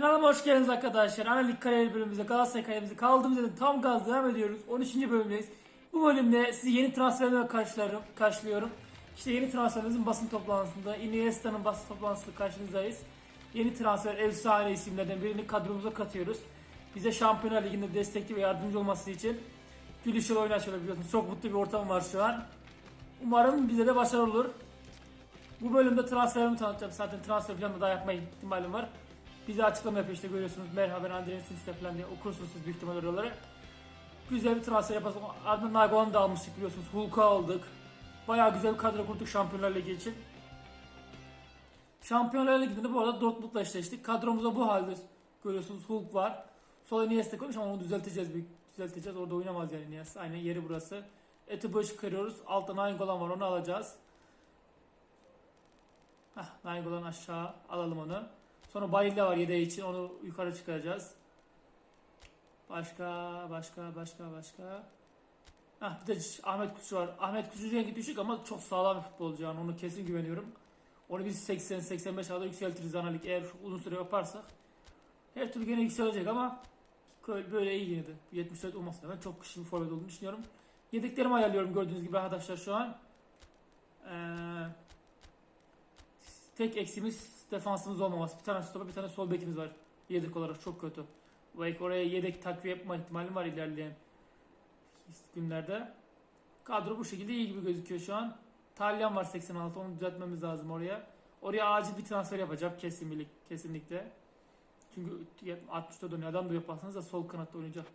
Kanalıma hoş geldiniz arkadaşlar. Analik kariyer bölümümüzde Galatasaray kariyerimizi kaldığımız yerden tam gaz devam ediyoruz. 13. bölümdeyiz. Bu bölümde sizi yeni transferlerle karşılarım, karşılıyorum. İşte yeni transferlerimizin basın toplantısında Iniesta'nın basın toplantısında karşınızdayız. Yeni transfer efsane isimlerden birini kadromuza katıyoruz. Bize Şampiyonlar Ligi'nde destekli ve yardımcı olması için gülüşül oyun açıyorlar biliyorsunuz. Çok mutlu bir ortam var şu an. Umarım bize de başarılı olur. Bu bölümde transferimi tanıtacağım. Zaten transfer planı da daha yapma ihtimalim var. Bize açıklama yapıyor işte görüyorsunuz. Merhaba ben Andreas Siniste falan diye okursunuz siz büyük ihtimal oraları. Güzel bir transfer yaparız. Ardından Nagolan'ı da almıştık biliyorsunuz. Hulk'u aldık. Bayağı güzel bir kadro kurduk Şampiyonlar Ligi için. Şampiyonlar Ligi'nde de bu arada Dortmund'la eşleştik. Kadromuzda bu halde görüyorsunuz Hulk var. Sol Iniesta koymuş ama onu düzelteceğiz. Bir düzelteceğiz. Orada oynamaz yani Iniesta. Aynen yeri burası. Etiboş kırıyoruz. Altta Nainggolan var onu alacağız. Hah, Nainggolan aşağı alalım onu. Sonra Bayil'de var yedeği için onu yukarı çıkaracağız. Başka, başka, başka, başka. Hah, bir de Ahmet Kutucu var. Ahmet Kutucu rengi düşük ama çok sağlam bir futbolcu yani onu kesin güveniyorum. Onu biz 80-85 arada yükseltiriz analik eğer uzun süre yaparsak. Her türlü gene yükselecek ama böyle iyi yine de. 74 olmasına ben çok kışın bir forvet olduğunu düşünüyorum. Yedeklerimi ayarlıyorum gördüğünüz gibi arkadaşlar şu an. Ee, tek eksimiz defansımız olmaması. Bir tane stoper bir tane sol bekimiz var. Yedek olarak çok kötü. Belki oraya yedek takviye yapma ihtimalim var ilerleyen günlerde. Kadro bu şekilde iyi gibi gözüküyor şu an. Talyan var 86 onu düzeltmemiz lazım oraya. Oraya acil bir transfer yapacak kesinlik, kesinlikle. Çünkü 60'ta dönüyor. Adam da yaparsanız da sol kanatta oynayacak.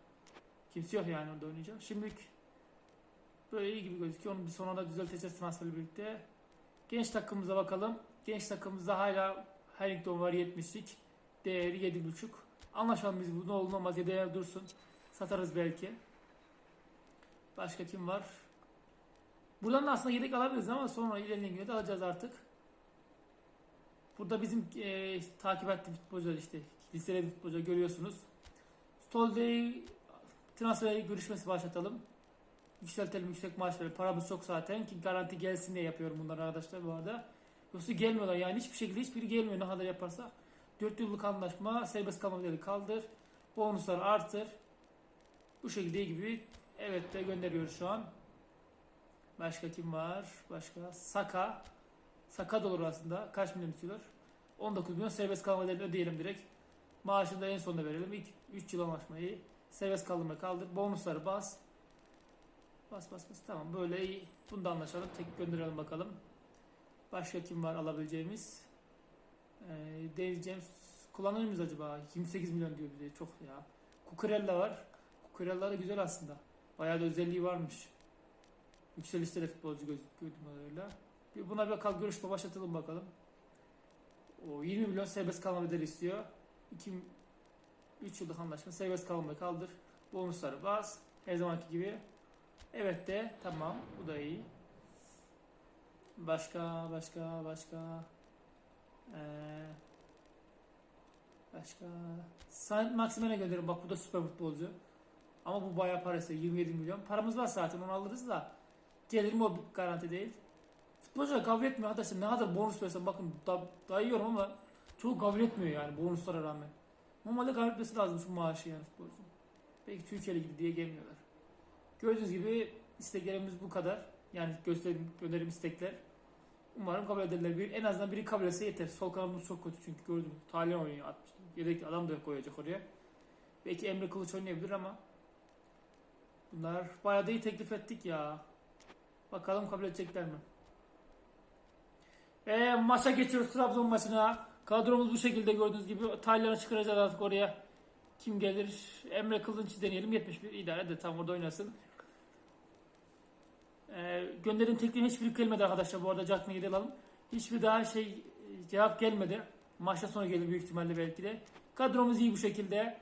Kimse yok yani orada oynayacak. Şimdilik böyle iyi gibi gözüküyor. Onu bir sonra da düzelteceğiz transferle birlikte. Genç takımımıza bakalım. Genç takımımızda hala Harrington var 70'lik. Değeri 7.5. Anlaşalım biz bu ne olur ne olmaz yedeğe dursun. Satarız belki. Başka kim var? Buradan da aslında yedek alabiliriz ama sonra ilerleyen günde de alacağız artık. Burada bizim e, takip ettiğimiz futbolcular işte listeli futbolcular görüyorsunuz. Stolde'yi transfer görüşmesi başlatalım. Yükseltelim yüksek maaşları. Paramız çok zaten ki garanti gelsin diye yapıyorum bunları arkadaşlar bu arada. Yoksa gelmiyorlar yani hiçbir şekilde hiçbiri gelmiyor ne kadar yaparsak. 4 yıllık anlaşma serbest kalma bedeli kaldır. Bonuslar artır. Bu şekilde gibi evet de gönderiyoruz şu an. Başka kim var? Başka Saka. Saka da olur aslında. Kaç milyon istiyorlar? 19 milyon serbest kalma bedelini ödeyelim direkt. Maaşını da en sonunda verelim. İlk 3 yıl anlaşmayı serbest kalma kaldır. Bonusları bas. Bas bas bas. Tamam böyle iyi. Bunu da anlaşalım. Tek gönderelim bakalım. Başka kim var alabileceğimiz? Ee, Dave James kullanır mıyız acaba? 28 milyon diyor bize. Çok ya. Kukurella var. Kukurella da güzel aslında. Bayağı da özelliği varmış. Yükselişte de futbolcu gözüküyor kadarıyla. Bir buna bir bakalım görüşme başlatalım bakalım. O 20 milyon serbest kalma bedeli istiyor. 2 3 yıllık anlaşma serbest kalmayı kaldır. Bonusları bas. Her zamanki gibi. Evet de tamam. Bu da iyi. Başka başka başka ee, başka Saint Maximen'e gönderin. Bak bu da süper futbolcu. Ama bu bayağı parası 27 milyon. Paramız var zaten onu alırız da. Gelir mi o garanti değil. Futbolcular kabul etmiyor arkadaşlar. Ne kadar bonus versen bakın da, dayıyorum ama çoğu kabul etmiyor yani bonuslara rağmen. Normalde kabul etmesi lazım şu maaşı yani futbolcu. Belki Türkiye'li gibi diye gelmiyorlar. Gördüğünüz gibi isteklerimiz bu kadar. Yani gösterim, gönderim istekler. Umarım kabul ederler. Bir, en azından biri kabul etse yeter. Sol kanadımız çok kötü çünkü gördüm. Talyan oynuyor 60. Yedek adam da koyacak oraya. Belki Emre Kılıç oynayabilir ama bunlar bayağı da iyi teklif ettik ya. Bakalım kabul edecekler mi? Ve maça geçiyoruz Trabzon maçına. Kadromuz bu şekilde gördüğünüz gibi. Taylan'ı çıkaracağız artık oraya. Kim gelir? Emre Kılınç'ı deneyelim. 71 idare de tam orada oynasın. Ee, gönderim teklifine hiçbir gelmedi arkadaşlar. Bu arada Jackman'ı gidelim. Hiçbir daha şey cevap gelmedi. Maçtan sonra gelir büyük ihtimalle belki de. Kadromuz iyi bu şekilde.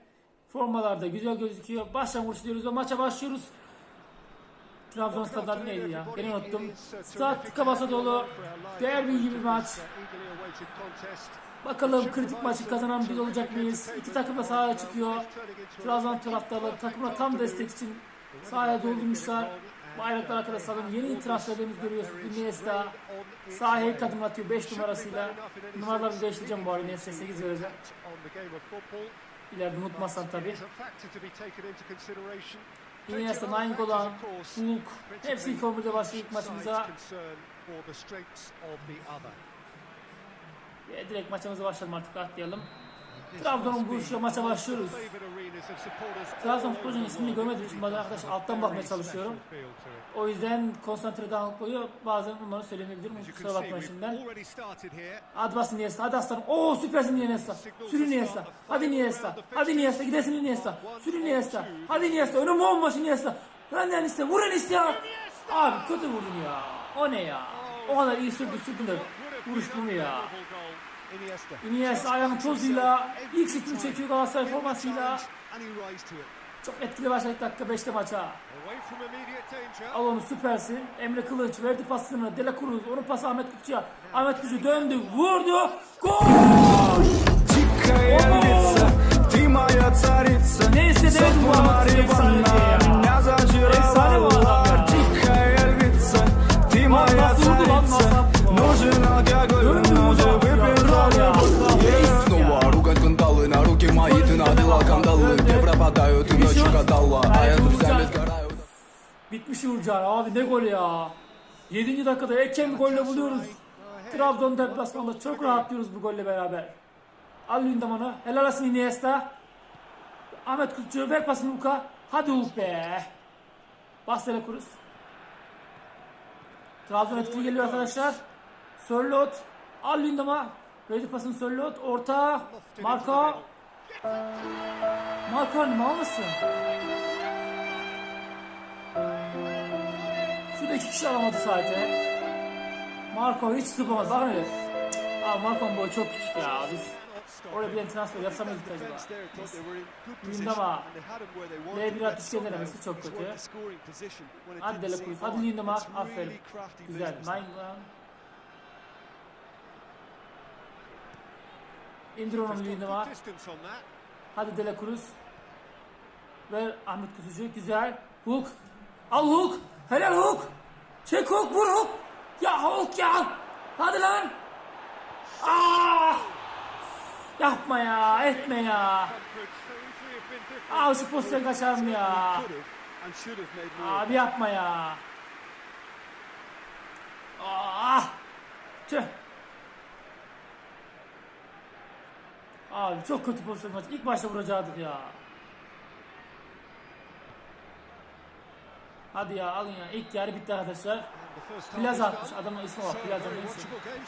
Formalarda güzel gözüküyor. Başlangıç diyoruz ve maça başlıyoruz. Trabzon stadları neydi ya? Beni unuttum. Stad tıka basa dolu. Derbi gibi maç. Bakalım kritik maçı kazanan biz olacak mıyız? İki takım da sahaya çıkıyor. Trabzon taraftarları takımına tam destek için sahaya doldurmuşlar. Bayraklar arkada salın. Yeni transferlerimizi görüyorsunuz. Iniesta sahaya ilk adım atıyor 5 numarasıyla. Numaraları değiştireceğim bu arada. Iniesta 8 vereceğim. İleride unutmazsan tabii. Iniesta, Nainggolan, Hulk. Hepsi ilk 11'de başlıyor ilk maçımıza. Ve direkt maçımıza başlayalım artık atlayalım. Trabzon'un buluşuyla maça başlıyoruz. Trabzon futbolcunun ismini görmediğim için bazen arkadaş alttan bakmaya çalışıyorum. O yüzden konsantre dağınıklık oluyor. Bazen bunları söylemeyebilirim. Kusura bakmayın şimdiden. Hadi bas Iniesta. Hadi aslanım. Oo süpersin Iniesta. Sür Iniesta. Hadi Iniesta. Hadi Iniesta. Gidesin Iniesta. Sür Iniesta. Hadi Iniesta. Önüm bomboş Iniesta. Lan Iniesta. Vur Iniesta. Abi kötü vurdun ya. O ne ya? O kadar iyi sürdü sürdü de. Vuruş bu mu ya? Iniesta ayağının tozuyla ilk şutunu çekiyor Galatasaray formasıyla. Çok etkili başladık dakika 5'te maça. Al onu süpersin. Emre Kılıç verdi pasını. Dela Cruz. Onun pası Ahmet Kutçu'ya. Ahmet Kutçu döndü. Vurdu. Gol! Bitmiş Uğurcan abi ne gol ya. 7. dakikada erken bir golle buluyoruz. Trabzon deplasmanında çok rahatlıyoruz bu golle beraber. Al Lindeman'ı. Helal olsun Iniesta. Ahmet Kutçu ver pasını Hulk'a. Hadi Hulk be. Bas Dela Cruz. Trabzon etkili geliyor arkadaşlar. Sörlot. Al Lindemann. Verdi pasını Sörlot. Orta. Marco. Marco mal mısın? İki kişi alamadı zaten. Marco hiç tutamadı. Bakın öyle. Abi Marco'nun boyu çok küçük ya. Biz oraya bir transfer yapsam mıydık acaba? Lindama. L1 at üçgen denemesi çok kötü. Hadi Dela Cruz. Hadi Lindama. Aferin. Güzel. Nine İndir onu Lindama. Hadi Dela Cruz. Ver Ahmet Kutucu. Güzel. Hook. Al Hook. Helal Hook. Çek Hook. Vur Hook. Ya Hook ya. Hadi lan. Aa! Yapma ya. Etme ya. Aa şu pozisyon kaçar mı ya? Abi yapma ya. Aa! Tüh. Abi çok kötü pozisyon maç. İlk başta vuracaktık ya. Hadi ya alın ya. İlk yarı bitti arkadaşlar. Plaza atmış. Adamın ismi var. Plaza neyse.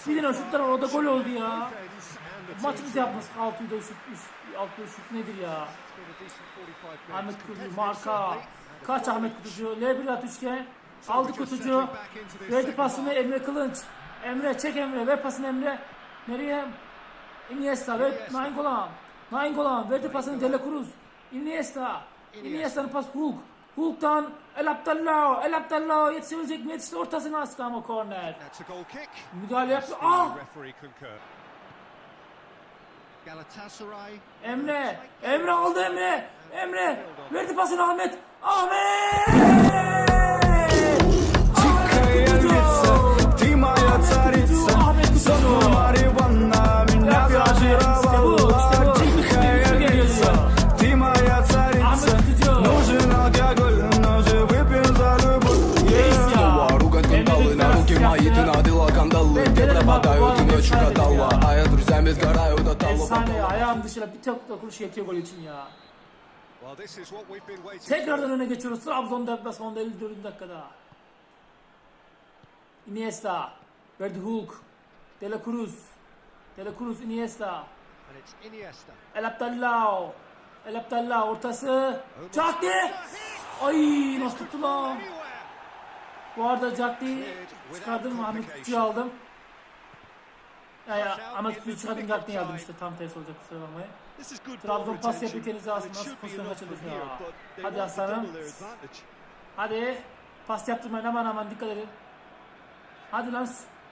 Bir tane şutlar var. O da gol oldu ya. Maçı biz yapmıştık. 6'yı da şut. 6'yı şut nedir ya? Ahmet Kutucu marka. Kaç Ahmet Kutucu? L1 at üçgen. Aldı Kutucu. Verdi pasını Emre Kılınç. Emre çek Emre. Ver pasını Emre. Nereye? Iniesta. Ver Nainggolan. Nainggolan. Verdi pasını Dela Cruz. Iniesta. Iniesta'nın pas Hulk. Hulk'tan El Abdallah. El Abdallah yetişebilecek mi? Yetişti ortasına astı ama korner. Müdahale yaptı. Ah! Galatasaray. Emre. Emre aldı Emre. Emre. Verdi pasını Ahmet. Ahmet! Dışıyla bir tek dokunuş yetiyor gol için ya. Tekrardan öne geçiyoruz. Trabzon deplasmanında 54. dakikada. Iniesta. Verdi Hulk. Cruz. Dela Cruz Iniesta. And it's Iniesta. El Abdallah. El Abdallah ortası. Cakti. Ay nasıl tuttu lan. Bu arada Cakti'yi çıkardım. Ahmet Kutucu'yu aldım. Ya, Ahmet Kutucu'yu çıkardım Cakti'yi aldım işte. Tam tersi olacak kusura bakmayın. Trabzon pas yapıyor aslında. Nasıl pozisyon from ya. Hadi advantage. Hadi. Pas yaptırmayın aman aman dikkat edin. Hadi lan.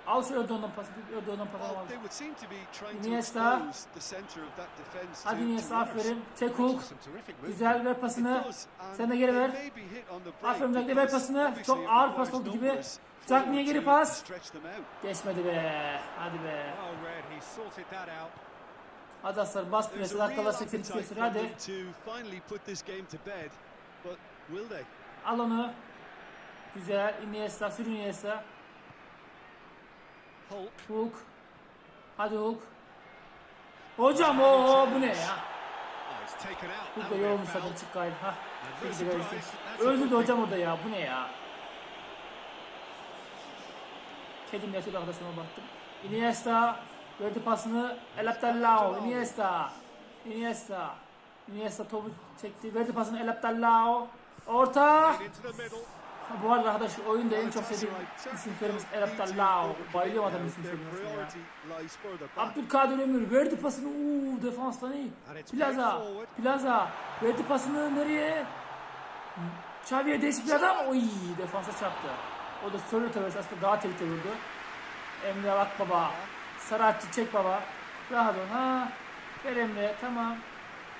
Al şu Erdoğan'dan pası. Erdoğan'dan pas Well, alamaz. they would seem to be trying to Iniesta. Hadi Iniesta aferin. Çek Hulk. Güzel ver pasını. Sen de geri ver. Aferin Jack ver pasını. Çok ağır pas oldu gibi. Jack niye geri pas? Geçmedi be. Hadi be. Hadi aslanım bas presi. Dakikalar 82 appetite süre from hadi. Al onu. Güzel. Iniesta. Sür Iniesta. Hulk. Hadi Hulk. Hocam o bu ne ya? Oh. Hulk da That'll be a yorulmuş foul. zaten çık gayrı. Hah. And no Şimdi gayrı. surprise, that's a Öldü de good hocam o da ya. Bu ne ya? Kedim yatıyor arkadaşıma baktım. Iniesta verdi pasını. El Abdallao. Iniesta. Iniesta. Iniesta topu çekti. Verdi pasını El Abdallao. Orta. Ha, Bu arada arkadaş oyunda en çok sevdiğim isim firması El Abdallao. Bayılıyorum adam isim firmasına ya. Abdülkadir Ömür verdi pasını. Uuu. And it's Plaza. Plaza. Verdi pasını nereye? Xavi'ye değişik bir adam. Oy defansa çarptı. O da Sörlü Tövbesi aslında daha tehlikeli vurdu. Emre bak baba. Saratçı çek baba. Rahat ol. Ha. Ver Emre. Tamam.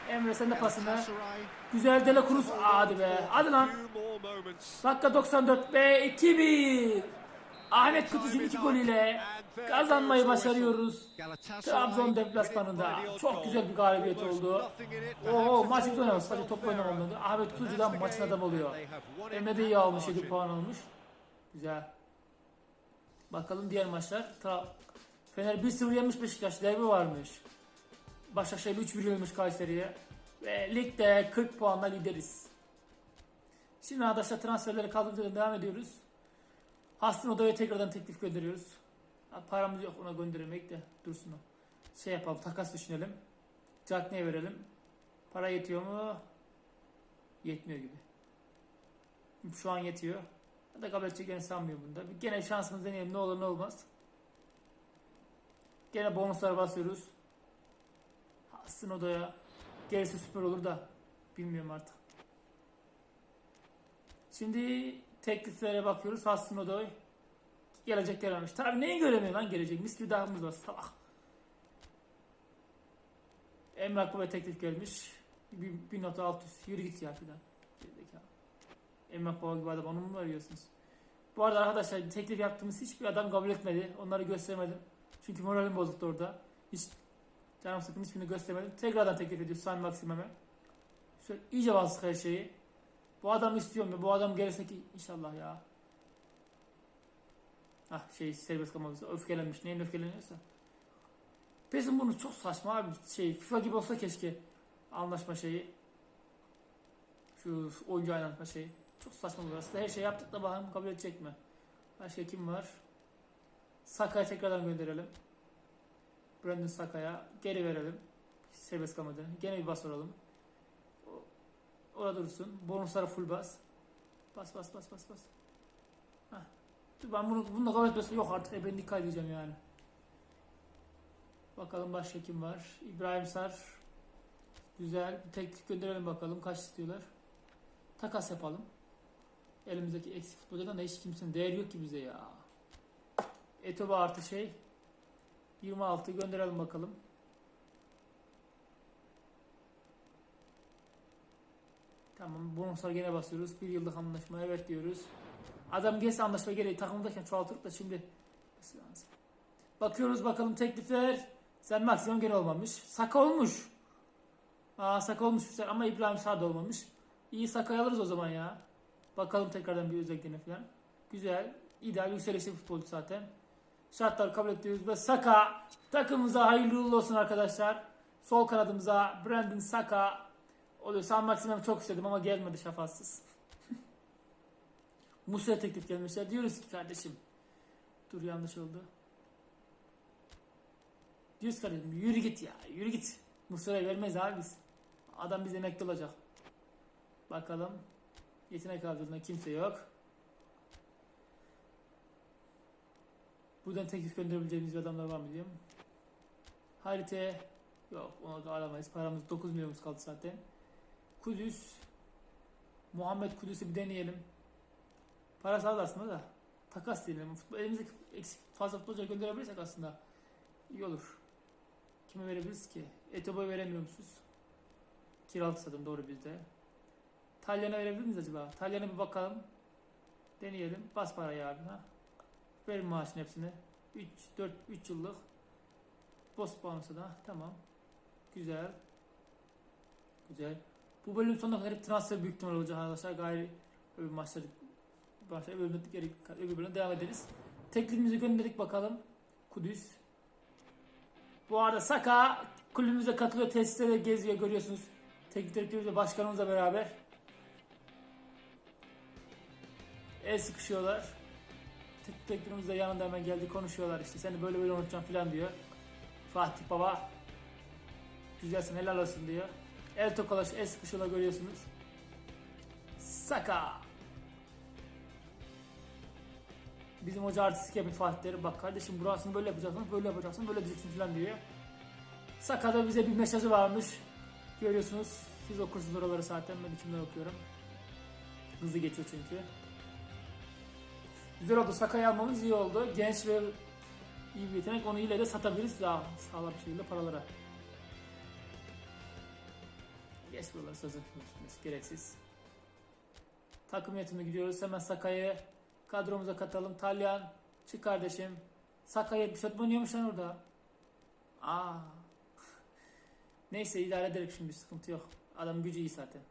Emre sen de pasını. Güzel Dela Cruz. Hadi be. Hadi lan. Dakika 94 ve 2-1. Ahmet Kutucu'nun iki golüyle kazanmayı başarıyoruz. Trabzon deplasmanında çok güzel bir galibiyet oldu. Oo maç güzel oynamış. Sadece top oynamadı. Ahmet Kutucu'dan maçın adam oluyor. Emre de iyi almış 7 puan almış. Güzel. Bakalım diğer maçlar. Tra Fener 1-0 yenmiş Beşiktaş. Derbi varmış. Başakşehir 3-1 yenmiş Kayseri'ye. Ve ligde 40 puanla lideriz. Şimdi arkadaşlar transferleri kaldırmaya devam ediyoruz. Hastin Oda'ya tekrardan teklif gönderiyoruz. Paramız yok ona göndermek de dursun o. Şey yapalım takas düşünelim. Ne verelim? Para yetiyor mu? Yetmiyor gibi. Şu an yetiyor. Ya da kabul edeceğini sanmıyorum bunda. Gene şansımız deneyelim ne olur ne olmaz. Gene bonuslar basıyoruz. Hastin Oda'ya. Gerisi süper olur da. Bilmiyorum artık. Şimdi tekliflere bakıyoruz. Hastin Odoy gelecek gelmemiş. Tabii neyi göremiyor lan gelecek? Mis gibi dağımız var salak. Emre Akbaba teklif gelmiş. 1.600 yürü git ya filan. Emre Akbaba gibi adam onu mu arıyorsunuz? Bu arada arkadaşlar teklif yaptığımız hiçbir adam kabul etmedi. Onları göstermedim. Çünkü moralim bozuktu orada. Hiç canım sıkın hiçbirini göstermedim. Tekrardan teklif ediyoruz San Maximum'e. Şöyle iyice bastık her şeyi. Bu adam istiyorum ya. Bu adam gelirse ki inşallah ya. Ah şey serbest kalmamız öfkelenmiş. Neyin öfkeleniyorsa. Bizim bunu çok saçma abi. Şey FIFA gibi olsa keşke anlaşma şeyi. Şu oyuncu anlaşma şeyi. Çok saçma bu. Aslında her şey yaptık da bakalım kabul edecek mi? Başka kim var? Saka'ya tekrardan gönderelim. Brandon Saka'ya geri verelim. Serbest kalmadan. Gene bir bas vuralım. Orada dursun. Bonuslara full bas. Bas bas bas bas bas. Heh. Ben bunu bunu da kabul etmezsem yok artık e, ben dikkat edeceğim yani. Bakalım başka kim var? İbrahim Sar. Güzel. Bir teklif gönderelim bakalım. Kaç istiyorlar? Takas yapalım. Elimizdeki eksik futbolcudan da hiç kimsenin değeri yok ki bize ya. Etoba artı şey. 26 gönderelim bakalım. Tamam bonuslar gene basıyoruz. Bir yıllık anlaşma evet diyoruz. Adam gelse anlaşma gereği takımdayken çoğaltırıp da şimdi. Bakıyoruz bakalım teklifler. Sen maksimum gene olmamış. Saka olmuş. Aa Saka olmuş güzel ama İbrahim Sade olmamış. İyi Saka'yı alırız o zaman ya. Bakalım tekrardan bir özelliğine falan. Güzel. İdeal yükselişli futbolcu zaten. Şartlar kabul ediyoruz ve Saka takımımıza hayırlı uğurlu olsun arkadaşlar. Sol kanadımıza Brandon Saka oluyor. San Maximum çok istedim ama gelmedi şafasız. Musa'ya teklif gelmişler. Diyoruz ki kardeşim. Dur yanlış oldu. Diyoruz kardeşim yürü git ya. Yürü git. Musa'ya vermeyiz abi biz. Adam bize emekli olacak. Bakalım. Yetenek avcılığında kimse yok. Buradan teklif gönderebileceğimiz adamlar var mı diyeyim. Harite yok onu da alamayız. Paramız 9 milyonumuz kaldı zaten. Kudüs Muhammed Kudüs'ü bir deneyelim. Parası az aslında da. takas diyelim. Futbol, elimizdeki eksik fazla futbolcu gönderebilirsek aslında iyi olur. Kime verebiliriz ki? Etobo'ya veremiyor musunuz? Kiralık sadım doğru bizde. Talyan'a verebilir miyiz acaba? Talyan'a bir bakalım. Deneyelim. Bas parayı abi ha. Verin maaşın hepsini. 3 4 3 yıllık. Bonusu da tamam. Güzel. Güzel. Bu bölüm sonuna kadar transfer büyük ihtimal olacak arkadaşlar. Gayri öbür maçları başka öbür bölümde, geri, öbür bölümde devam ederiz. Teklifimizi gönderdik bakalım. Kudüs. Bu arada Saka kulübümüze katılıyor. Tesiste de geziyor görüyorsunuz. Teknik direktörümüzle başkanımızla beraber. El sıkışıyorlar. Teknik direktörümüz de yanında hemen geldi konuşuyorlar işte. Seni böyle böyle unutacağım falan diyor. Fatih Baba. Güzelsin helal olsun diyor. El tokalaş, el sıkışıyorlar görüyorsunuz. Saka. Bizim hoca artistik yapıyor Fatih Terim. Bak kardeşim burasını böyle yapacaksın, böyle yapacaksın, böyle diyeceksin falan diyor. Saka'da bize bir mesajı varmış. Görüyorsunuz. Siz okursunuz oraları zaten. Ben içimden okuyorum. Hızlı geçiyor çünkü. Güzel oldu. Saka'yı almamız iyi oldu. Genç ve iyi bir yetenek. Onu ile de satabiliriz daha sağlam bir şekilde paralara. Geç buraları sözü gereksiz. Takım yönetimine gidiyoruz. Hemen Saka'yı kadromuza katalım. Talyan çık kardeşim. Saka'yı 74 mi oynuyormuş lan orada? Aa. Neyse idare ederek şimdi sıkıntı yok. Adam gücü iyi zaten.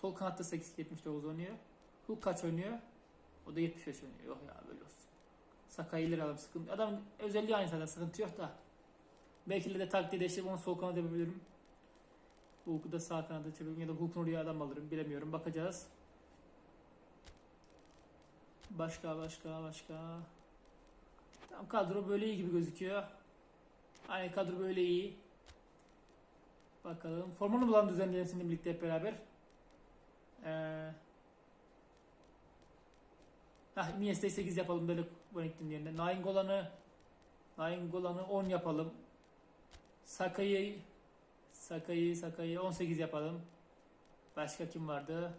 Sol kanatta 8 79 oynuyor. Hulk kaç oynuyor? O da 75 oynuyor. Yok ya böyle olsun. Saka'yı alalım sıkıntı. Adam özelliği aynı zaten sıkıntı yok da. Belki de taktiği değiştirip onu sol kanada yapabilirim. Hulk'u da sağ kanada çeviririm ya da Hulk'un oraya adam alırım bilemiyorum bakacağız. Başka başka başka. Tam kadro böyle iyi gibi gözüküyor. Aynı kadro böyle iyi. Bakalım. Formunu bulan düzenleyelim birlikte hep beraber. Ee, Hah, Iniesta'yı 8 yapalım böyle Wellington yerine. Nainggolan'ı Nainggolan'ı 10 yapalım. Sakay'ı Sakay'ı Sakay'ı 18 yapalım. Başka kim vardı?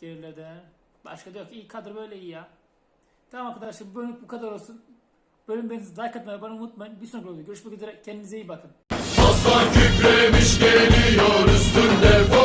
Gerilerden. Başka da yok. İyi kadro böyle iyi ya. Tamam arkadaşlar bölüm bu kadar olsun. Bölüm beğenirseniz like atmayı bana unutmayın. Bir sonraki videoda görüşmek üzere. Kendinize iyi bakın. Aslan kükremiş geliyor üstünde